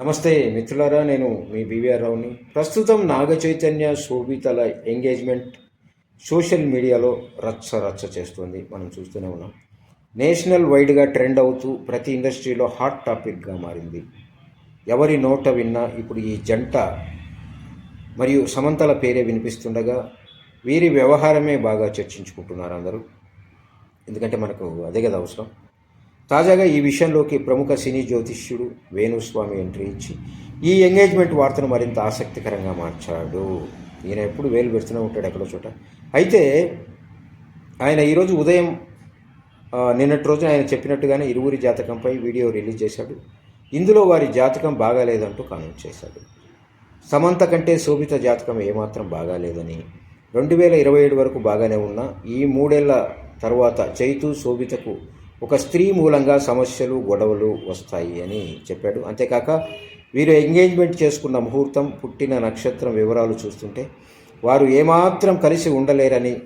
నమస్తే మిత్రులారా నేను మీ బీవీఆర్ రావుని. ప్రస్తుతం నాగ చైతన్య శోభితల ఎంగేజ్మెంట్ సోషల్ మీడియాలో రచ్చ రచ్చ చేస్తుంది. మనం చూస్తూనే ఉన్నాం. నేషనల్ వైడ్గా ట్రెండ్ అవుతూ ప్రతి ఇండస్ట్రీలో హాట్ టాపిక్గా మారింది. ఎవరి నోట విన్నా ఇప్పుడు ఈ జంట మరియు సమంతల పేరే వినిపిస్తుండగా వీరి వ్యవహారమే బాగా చర్చించుకుంటున్నారు అందరూ. ఎందుకంటే మనకు అదే కదా అవసరం. తాజాగా ఈ విషయంలోకి ప్రముఖ సినీ జ్యోతిష్యుడు వేణుస్వామి ఎంట్రీ ఇచ్చి ఈ ఎంగేజ్మెంట్ వార్తను మరింత ఆసక్తికరంగా మార్చాడు. ఈయన ఎప్పుడు వేలు పెడుతూనే ఉంటాడు ఎక్కడో చోట. అయితే ఆయన ఈరోజు ఉదయం నిన్నటి రోజున ఆయన చెప్పినట్టుగానే ఇరువురి జాతకంపై వీడియో రిలీజ్ చేశాడు. ఇందులో వారి జాతకం బాగాలేదంటూ కామెంట్ చేశాడు. సమంత కంటే శోభిత జాతకం ఏమాత్రం బాగాలేదని రెండు వేల ఇరవై ఏడు వరకు బాగానే ఉన్న ఈ మూడేళ్ళ తర్వాత చైతు శోభితకు ఒక స్త్రీ మూలంగా సమస్యలు గొడవలు వస్తాయి అని చెప్పాడు. అంతేకాక వీరు ఎంగేజ్మెంట్ చేసుకున్న ముహూర్తం పుట్టిన నక్షత్రం వివరాలు చూస్తుంటే వారు ఏమాత్రం కలిసి ఉండలేరని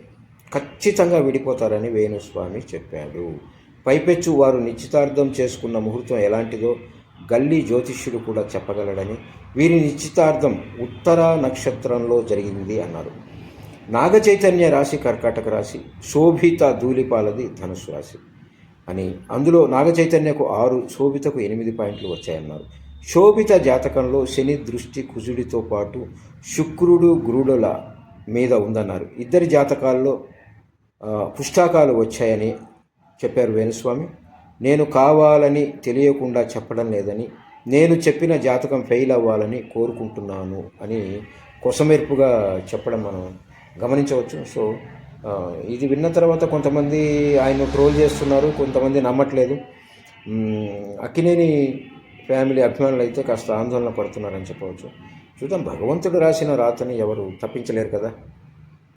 ఖచ్చితంగా విడిపోతారని వేణుస్వామి చెప్పాడు. పైపెచ్చు వారు నిశ్చితార్థం చేసుకున్న ముహూర్తం ఎలాంటిదో గల్లీ జ్యోతిష్యుడు కూడా చెప్పగలడని వీరి నిశ్చితార్థం ఉత్తర నక్షత్రంలో జరిగింది అన్నారు. నాగచైతన్య రాశి కర్కాటక రాశి శోభిత ధూళిపాలది ధనుసు రాశి. అని. అందులో నాగ చైతన్యకు ఆరు శోభితకు ఎనిమిది పాయింట్లు వచ్చాయన్నారు. శోభిత జాతకంలో శని దృష్టి కుజుడితో పాటు శుక్రుడు గురుడుల మీద ఉందన్నారు. ఇద్దరి జాతకాల్లో పుష్టాకాలు వచ్చాయని చెప్పారు వేణుస్వామి. నేను కావాలని తెలియకుండా చెప్పడం లేదని నేను చెప్పిన జాతకం ఫెయిల్ అవ్వాలని కోరుకుంటున్నాను అని కొసమెరుపుగా చెప్పడం మనం గమనించవచ్చు. సో ఇది విన్న తర్వాత కొంతమంది ఆయన ట్రోల్ చేస్తున్నారు కొంతమంది నమ్మట్లేదు. అక్కినేని ఫ్యామిలీ అభిమానులు అయితే కాస్త ఆందోళన పడుతున్నారని చెప్పవచ్చు. చూద్దాం భగవంతుడు రాసిన రాతని ఎవరు తప్పించలేరు కదా.